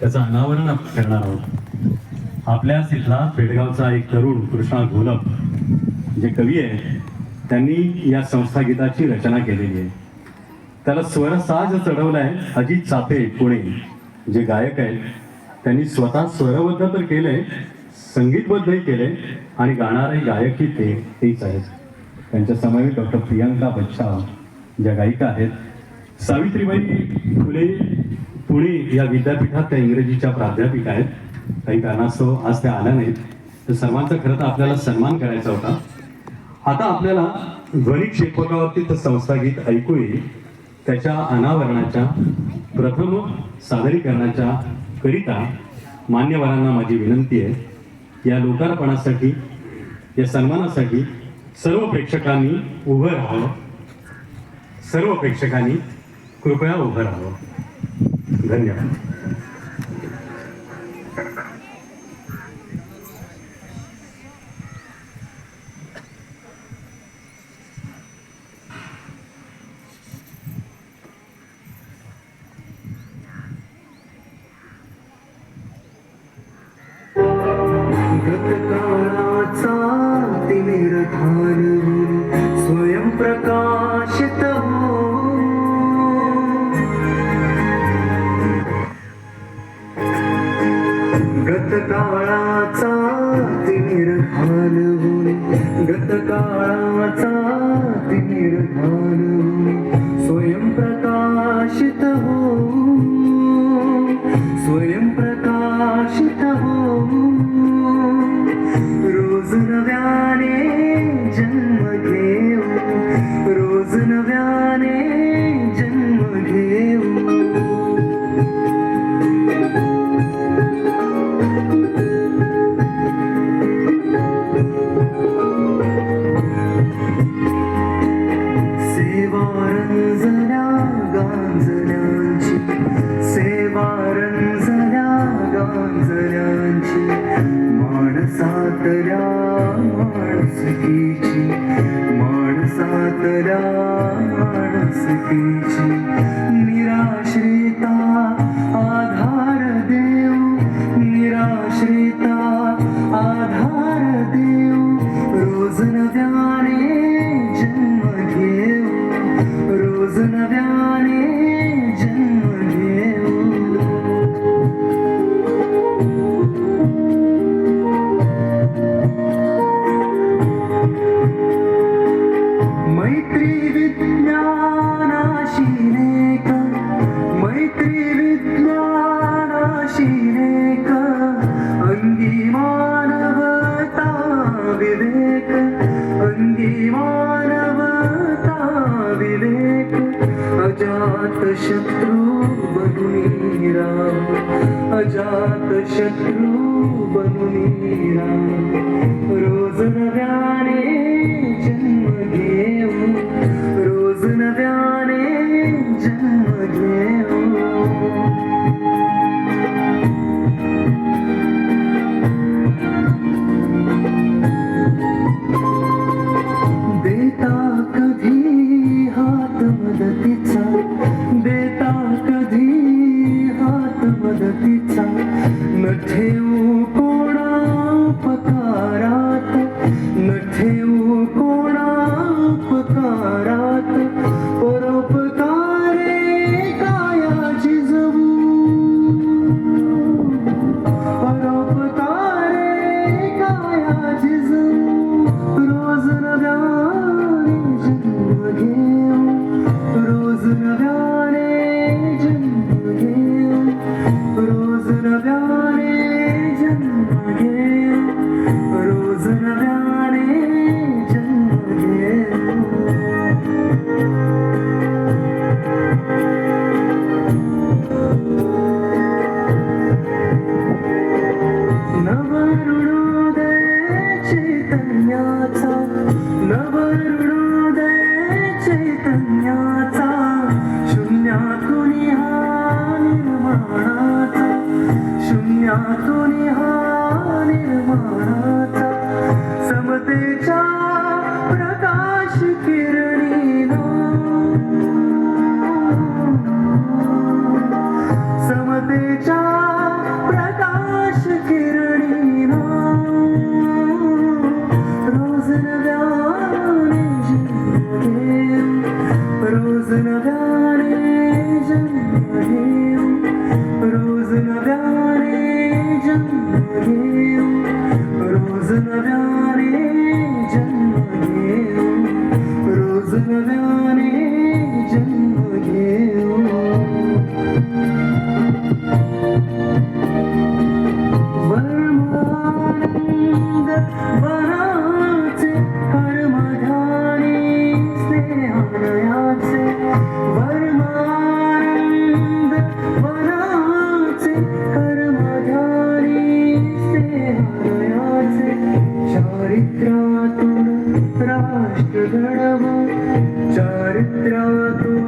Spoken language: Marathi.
त्याचं अनावरण आपण करणार आहोत. आपल्याच इथला पेडगावचा एक तरुण कृष्णा घोलप जे कवी आहे त्यांनी या संस्था गीताची रचना केलेली आहे. त्याला स्वरसाज चढवला आहे अजित चाफे पुणे जे गायक आहेत. त्यांनी स्वतः स्वरबद्ध तर केलंय संगीतबद्धही केले आणि गाणारे गायकही ते तेच आहेत. त्यांच्या समवेत डॉक्टर प्रियांका बच्चा ज्या गायिका आहेत. सावित्रीबाई फुले पुणे या विद्यापीठात त्या इंग्रजीच्या प्राध्यापिका आहेत. काही कारणास्तव आज त्या आल्या नाहीत. तर सर्वांचा खरं तर आपल्याला सन्मान करायचा होता. आता आपल्याला ध्वनी क्षेपकावरती तर संस्था गीत ऐकू येईल त्याच्या अनावरणाच्या प्रथम सादरीकरणाच्या करिता मान्यवरांना माझी विनंती आहे. या लोकार्पणासाठी या सन्मानासाठी सर्व प्रेक्षकांनी उभं राहावं. सर्व प्रेक्षकांनी कृपया उभं राहावं. 그 런. गतकाळाचा तिमिर घालवून गतकाळाचा तिमिर घालवून माणसातल्या माणसकीची निराश्रिता आधार देव निराश्रिता आधार देव रोज नव्याने जन्म घेऊ रोज नव्याने अजात शत्रु बनुनी राम अजात शत्रु बनुनी राम. रोज नव्या हात मदतीचा निर्माणाचा समतेच्या amado.